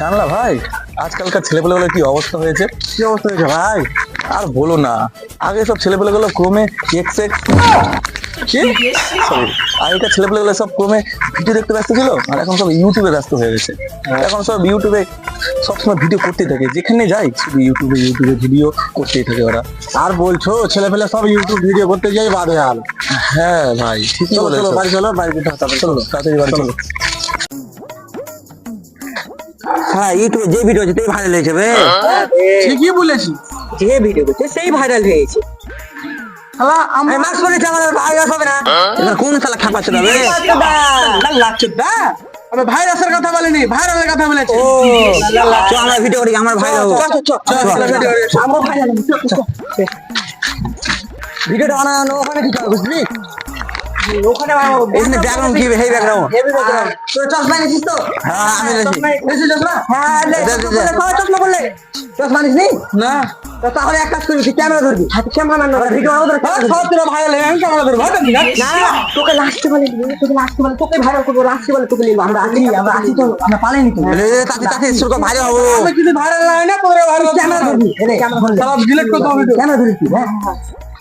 জানলা ভাই? আজকালকার ছেলেপেলেগুলো কি অবস্থা হয়েছে? কি অবস্থা হয়েছে ভাই? আর বলো না। আগে সব ছেলেপেলেগুলো ক্রমে এক্স এক্স কি? সরি আগেকার ছেলেপেলেগুলো সব ক্রমে ভিডিও দেখতে ব্যস্ত ছিল আর এখন সব ইউটিউবে ব্যস্ত হয়ে গেছে। এখন সব ইউটিউবে সবসময় ভিডিও করতেই থাকে। যেখানে যাই শুধু ইউটিউবে ইউটিউবে ভিডিও করতেই থাকে ওরা। আর বলছো ছেলে পেলে সব ইউটিউব ভিডিও করতে যাই বাদ হয়ে গেল হ্যাঁ ভাই ঠিকই চলো বলেছ। চলো বাড়ি চলো বাড়ি চলো তাড়াতাড়ি বাড়ি চলো। হ্যাঁ ইউটিউবে যে ভিডিও আছে তাই ভাইরাল হয়েছে বে ঠিকই বলেছি যে ভিডিও করছে সেই ভাইরাল হয়েছে আমি মাস্ক পরেছি আমার ভাইরাস হবে না এবার কোন শালা বে লাগছে আমি ভাইরাসের কথা বলিনি ভাইরালের কথা বলেছি ও আমরা ভিডিও করি আমার ভাই হব আমরা ভাইরাল ভিডিওটা বানানো ওখানে কি বুঝলি ওখানে এখানে ব্যাকগ্রাউন্ড কি হেভি ব্যাকগ্রাউন্ড তোর চশমা নিছিস তো? হ্যাঁ আমি নিয়েছি চশমা হ্যাঁ লে চশমা বললে চশমা নিস নি? না। তো তাহলে এক কাজ করবি ক্যামেরা ধরবি। হাতে ক্যামেরা মান ভিডিও বানাবো তোর সব তোরা ভাইরাল আমি ক্যামেরা ধরবো। না না তোকে লাস্টে বলে তোকে লাস্টে বলে তোকে ভাইরাল করব লাস্টে বলে তোকে নিবো। আমরা আসি আমরা আসি তো আমরা পালাইনি তো। তাতে তাতে শুরু ভাইরাল হব। আমি যদি ভাইরাল না হয় না তোরা ভাইরাল ক্যামেরা ধরবি। ক্যামেরা ধরবি। সব ডিলিট করতে হবে। ক্যামেরা ধরবি হ্যাঁ।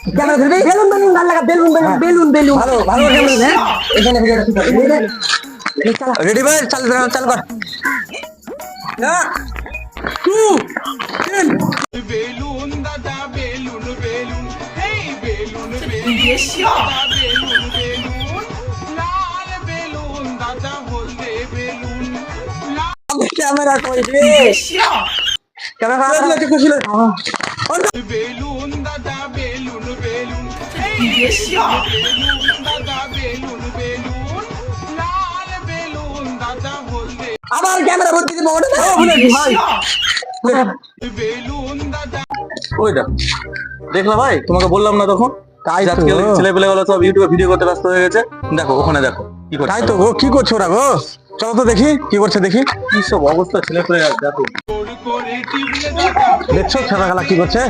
ক্যামেরা ধরবি? বেলুন বেলুন গান লাগা বেলুন বেলুন বেলুন বেলুন। ভালো ভালো ক্যামেরা হ্যাঁ এখানে ভিডিওটা ঠিক আছে রেডি ভাই চাল। চাল কর। না টু তিন। বেলুন দাদা বেলুন বেলুন। এই বেলুন বেলুন দাদা বেলুন বেলুন। লাল বেলুন দাদা হলদে বেলুন। লাল ক্যামেরা কই রে ক্যামেরা বেলুন দাদা বেলুন বেলুন বেলুন দাদা হলদে আবার ক্যামেরা ভর্তি দিব ওটা ভাই। বেলুন দাদা ওই দেখলা ভাই তোমাকে বললাম না তখন? তাই তো। আজকাল ছেলেপেলে গুলো সব ইউটিউবে ভিডিও করতে ব্যস্ত হয়ে গেছে। দেখো ওখানে দেখো কি করছে তাই তো গো কি করছ ওরা গো? চলো তো দেখি কি করছে দেখি। কি সব অবস্থা ছেলেপেলে দেখো। দেখছ? খেলা কি করছে?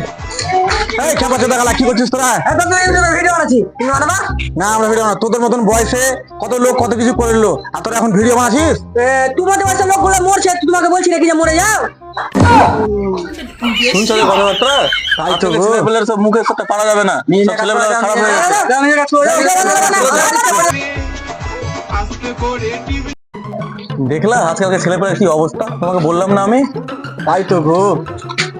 এই খেপা চোদা খেলা কি করছিস তোরা? এত তো ইউটিউবে ভিডিও বানাচ্ছি। তুমি বানাবা? না আমরা ভিডিও না। তোদের মতন বয়সে কত লোক কত কিছু করল আর তোরা এখন ভিডিও বানাচ্ছিস? তোমাদের বাচ্চা লোকগুলো মরছে তোমাকে বলছি নাকি যে মরে যাও? শুনছো কথাবার্তা? তাই তো আজকাল ছেলেপেলের সব মুখের সাথে পারা যাবে না। সব ছেলেপেলে খারাপ হয়ে গেছে। আস্তে করে টিপলে দেখলা আজকালকে ছেলেপেলের কি অবস্থা? তোমাকে বললাম না আমি? তাই তো গো।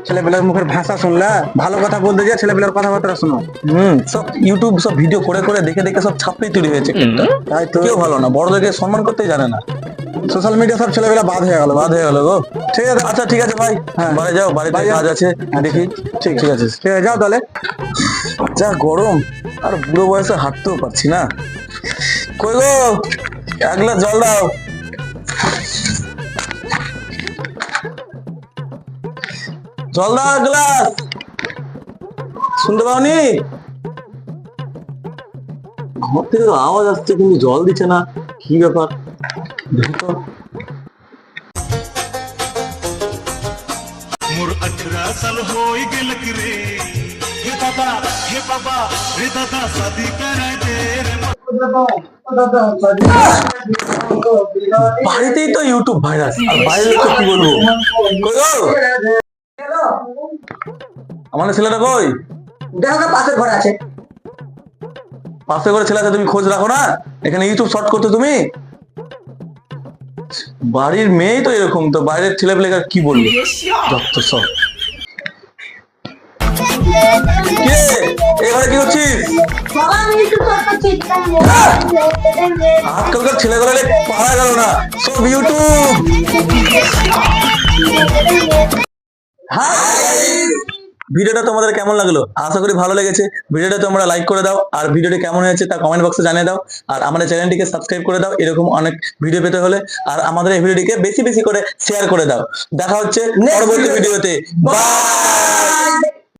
ছেলেপেলের মুখের ভাষা শুনলা ভালো কথা বলতে যা ছেলেপেলের কথাবার্তা শোনো। হুম। সব ইউটিউব সব ভিডিও করে করে দেখে দেখে সব ছাপড়ি তৈরি হয়েছে। তাই তো। কেউ ভালো না। বড়দেরকে সম্মান করতেই জানে না। সোশ্যাল মিডিয়া সব ছেলেপেলা বাদ হয়ে গেল বাদ হয়ে গেল গো। ঠিক আছে আচ্ছা ঠিক আছে ভাই হ্যাঁ। বাড়ি যাও বাড়িতে। কাজ আছে দেখি। ঠিক ঠিক আছে। ঠিক আছে যাও তাহলে। যা গরম। আর বুড়ো বয়সে হাঁটতেও পারছি না। কই গো? এক গ্লাস জল দাও। জল দাও গ্লাস। শুনতে পাওনি? ঘর থেকে আওয়াজ আসছে কিন্তু জল দিচ্ছে না। কি ব্যাপার? দেখো। মোর সাল হই গেল রে? হে দাদা হে বাবা দাদা দে রে বাড়িতেই তো ইউটিউব ভাইরাস। আর তো কি বলব? আমার ছেলেটা কই? দেখো পাশের ঘরে আছে। পাশে করে ছেলে আছে তুমি খোঁজ রাখো না? এখানে ইউটিউব শর্ট করতে তুমি? বাড়ির মেয়েই তো এরকম তো বাইরের ছেলে পেলে কি বলব? যত সব। আজকালকার ছেলেগুলো পারা গেল না। সব ইউটিউব ভিডিওটা তোমাদের কেমন লাগল? আশা করি ভালো লেগেছে। ভিডিওটা তোমরা লাইক করে দাও আর ভিডিওটি কেমন হয়েছে তা কমেন্ট বক্সে জানিয়ে দাও। আর আমাদের চ্যানেলটিকে সাবস্ক্রাইব করে দাও এরকম অনেক ভিডিও পেতে হলে। আর আমাদের এই ভিডিওটিকে বেশি বেশি করে শেয়ার করে দাও। দেখা হচ্ছে পরবর্তী ভিডিওতে বাই